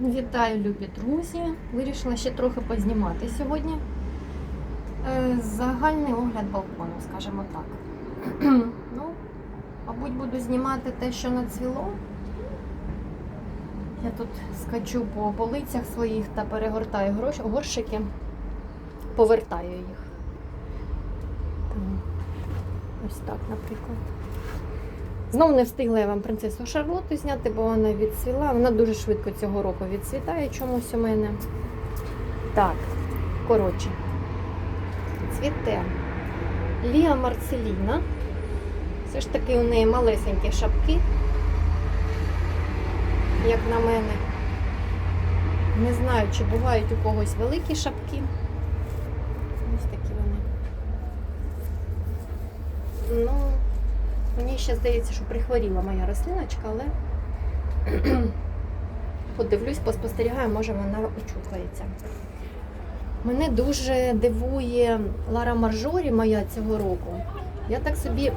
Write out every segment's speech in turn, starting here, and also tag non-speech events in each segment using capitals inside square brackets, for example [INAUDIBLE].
Вітаю, любі друзі! Вирішила ще трохи познімати сьогодні. Е, Загальний огляд балкону, скажімо так. [CLEARS THROAT] ну, мабуть, буду знімати те, що нацвіло. Я тут скачу по полицях своїх та перегортаю горщики, повертаю їх. Ось так, наприклад. Знову не встигла я вам принцесу Шарлоту зняти, бо вона відцвіла. Вона дуже швидко цього року відцвітає чомусь у мене. Так, коротше, цвіте. Ліа Марцеліна. Все ж таки у неї малесенькі шапки, як на мене. Не знаю, чи бувають у когось великі шапки. Ось такі вони. Ну, Мені ще здається, що прихворіла моя рослиночка, але [CLEARS THROAT] подивлюсь, поспостерігаю, може вона очухається. Мене дуже дивує Лара Маржорі, моя цього року. Я так собі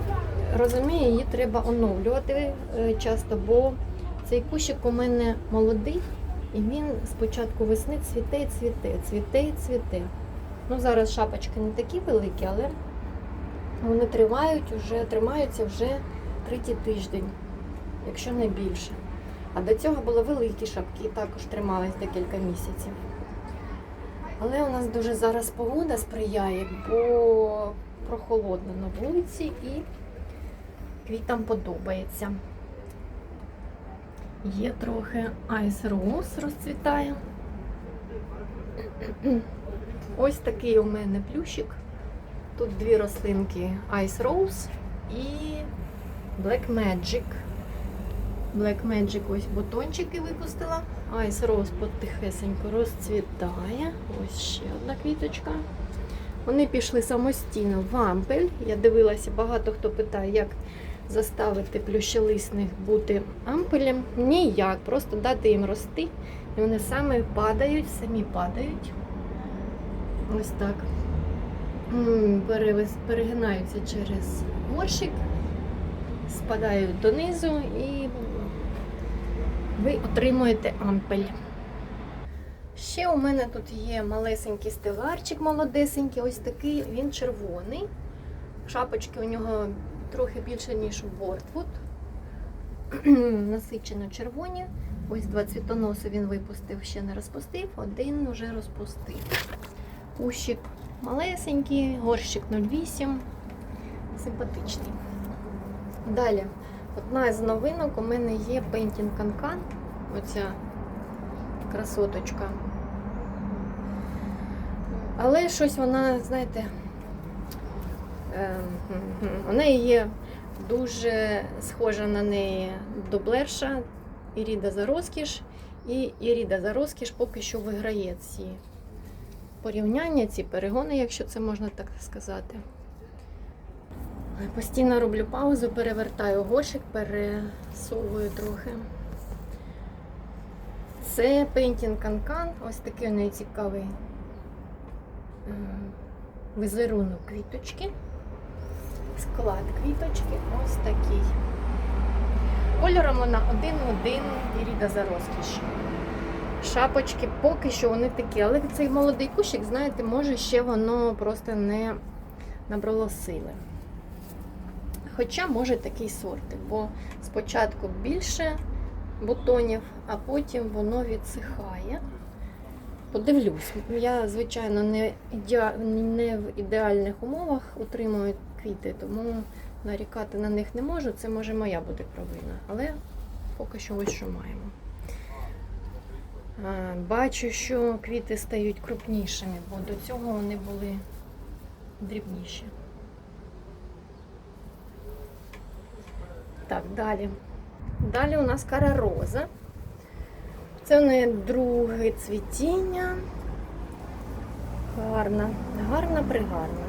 розумію, її треба оновлювати е, часто, бо цей кущик у мене молодий, і він з початку весни цвіте, цвіте, цвіте, цвіте. Ну, зараз шапочки не такі великі, але вони тривають уже, тримаються вже третій тиждень, якщо не більше. А до цього були великі шапки, також тримались декілька місяців. Але у нас дуже зараз погода сприяє, бо прохолодно на вулиці і квітам подобається. Є трохи Ice Rose розцвітає. [CLEARS THROAT] Ось такий у мене плющик. Тут дві рослинки Ice Rose і Black Magic. Black Magic ось бутончики випустила. Ice Rose потихесенько розцвітає. Ось ще одна квіточка. Вони пішли самостійно в ампель. Я дивилася, багато хто питає, як заставити плющелисних бути ампелем. Ніяк, просто дати їм рости. І вони самі падають, самі падають. Ось так. Перегинаються через горщик, спадають донизу і ви отримуєте ампель. Ще у мене тут є малесенький стеларчик молодесенький, ось такий, він червоний. Шапочки у нього трохи більше, ніж у Бортвуд. [CLEARS THROAT] Насичено червоні. Ось два цвітоноси він випустив, ще не розпустив, один вже розпустив. Кущик малесенький, горщик 08, симпатичний. Далі, одна з новинок у мене є Painting Cancan, оця красоточка. Але щось вона, знаєте, ем, у неї є дуже схожа на неї дублерша Іріда за розкіш. І Іріда за розкіш поки що виграє ці порівняння, ці перегони, якщо це можна так сказати. Постійно роблю паузу, перевертаю горщик, пересовую трохи. Це Painting Cancan, ось такий у неї цікавий е, візерунок квіточки. Склад квіточки ось такий. Кольором вона один один Іріда за розкіш. Шапочки поки що вони такі, але цей молодий кущик, знаєте, може ще воно просто не набрало сили. Хоча може такий сортик, бо спочатку більше бутонів, а потім воно відсихає. Подивлюсь, я, звичайно, не, не в ідеальних умовах утримую квіти, тому нарікати на них не можу. Це може моя буде провина. Але поки що ось що маємо. Бачу, що квіти стають крупнішими, бо до цього вони були дрібніші. Так, далі. Далі у нас кара роза. Це у неї друге цвітіння. Гарна, гарна, пригарна.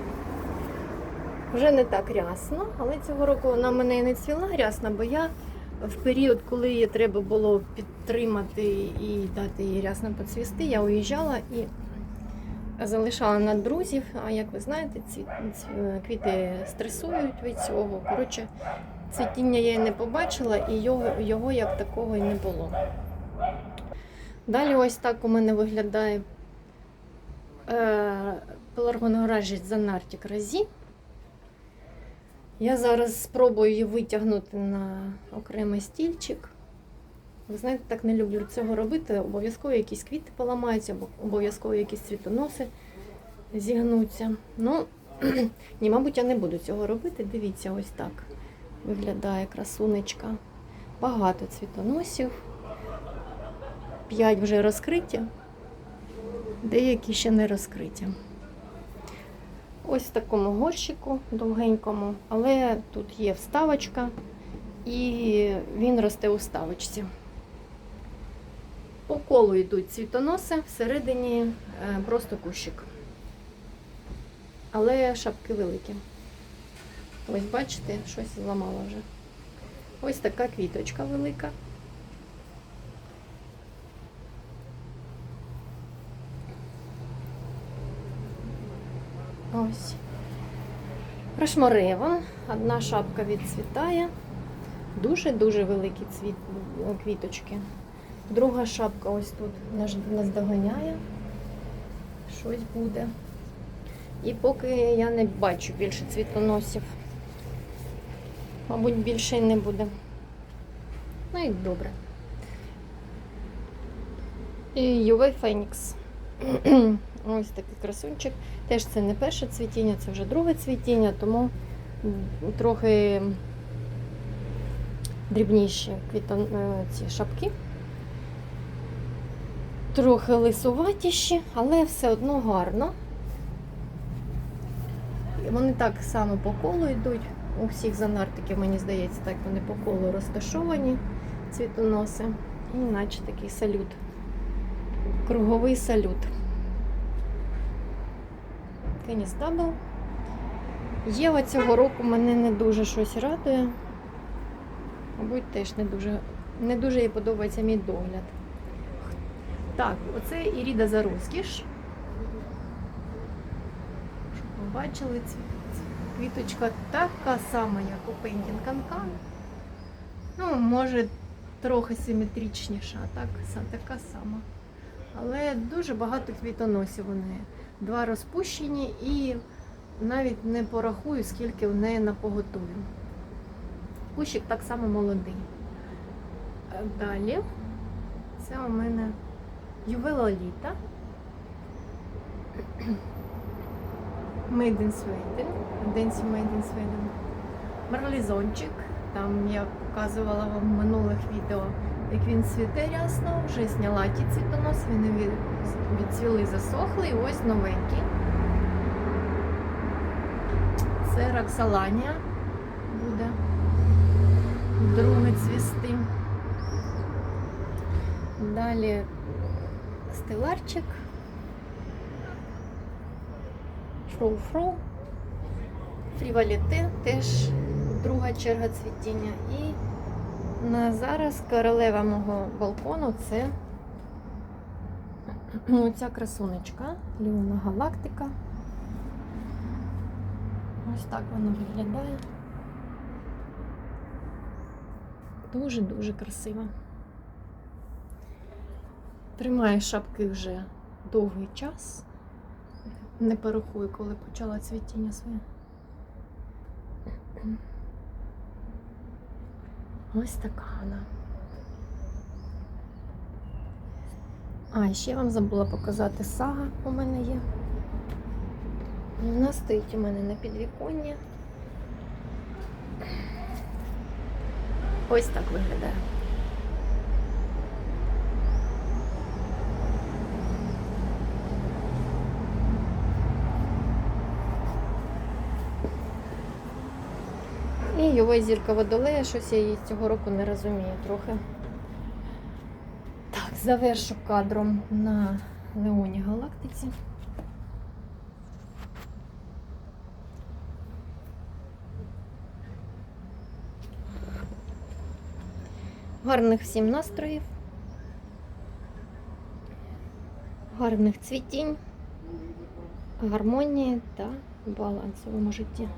Вже не так рясно, але цього року вона в мене і не цвіла рясно, бо я в період, коли її треба було підтримати і дати їй рясно поцвісти, я уїжджала і залишала на друзів. А як ви знаєте, ці, квіти стресують від цього. Коротше, цвітіння я не побачила, і його, його як такого і не було. Далі ось так у мене виглядає е, пеларгоноражі Занартік Разі. Я зараз спробую її витягнути на окремий стільчик. Ви знаєте, так не люблю цього робити. Обов'язково якісь квіти поламаються, обов'язково якісь цвітоноси зігнуться. Ну, [CLEARS THROAT] ні, мабуть, я не буду цього робити. Дивіться, ось так виглядає красунечка. Багато цвітоносів. П'ять вже розкриті, деякі ще не розкриті. Ось в такому горщику довгенькому, але тут є вставочка, і він росте у вставочці. По колу йдуть цвітоноси, всередині е, просто кущик. Але шапки великі. Ось бачите, щось зламала вже. Ось така квіточка велика. Ось. Рашмореван. Одна шапка відцвітає. Дуже-дуже великі цвіт, квіточки. Друга шапка ось тут наздоганяє. Щось буде. І поки я не бачу більше цвітоносів. Мабуть, більше й не буде. Ну і добре. І Ювей Фенікс. [CLEARS THROAT] Ось такий красунчик. Теж це не перше цвітіння, це вже друге цвітіння, тому трохи дрібніші квітон... е, ці шапки. Трохи лисуватіші, але все одно гарно. Вони так само по колу йдуть. У всіх занартиків, мені здається, так вони по колу розташовані, цвітоноси. І наче такий салют. Круговий салют. Кеніс Дабл. Єва цього року мене не дуже щось радує. Мабуть, теж не дуже, не дуже їй подобається мій догляд. Так, оце Іріда за розкіш. Щоб ви бачили, квіточка така сама, як у Пендін Канкан. Ну, може, трохи симетричніша, так, така сама. Але дуже багато квітоносів у неї. Два розпущені і навіть не порахую, скільки в неї на поготові. Кущик так само молодий. Е, Далі це у мене ювелоліта. [CLEARS THROAT] Made in Sweden. Денсі Made in Sweden. Марлізончик. Там я показувала вам в минулих відео, як він цвіте рясно. Вже зняла ті цвітонос, вони від, відцвіли, засохли. І ось новенький. Це Роксоланія буде друге цвісти. Далі стеларчик. Фроу-фроу. Фріваліте теж друга черга цвітіння. І на зараз королева мого балкону це [CLEARS THROAT] оця красунечка, Ліона Галактика. Ось так вона виглядає. Дуже-дуже красива. Тримає шапки вже довгий час. Не порахую, коли почала цвітіння своє. Ось така вона. А, і ще вам забула показати сага у мене є. Вона стоїть у мене на підвіконні. Ось так виглядає. Його зірка водолея, щось я її цього року не розумію трохи. Так, завершу кадром на Леоні Галактиці. Гарних всім настроїв, гарних цвітінь, гармонії та балансовому житті.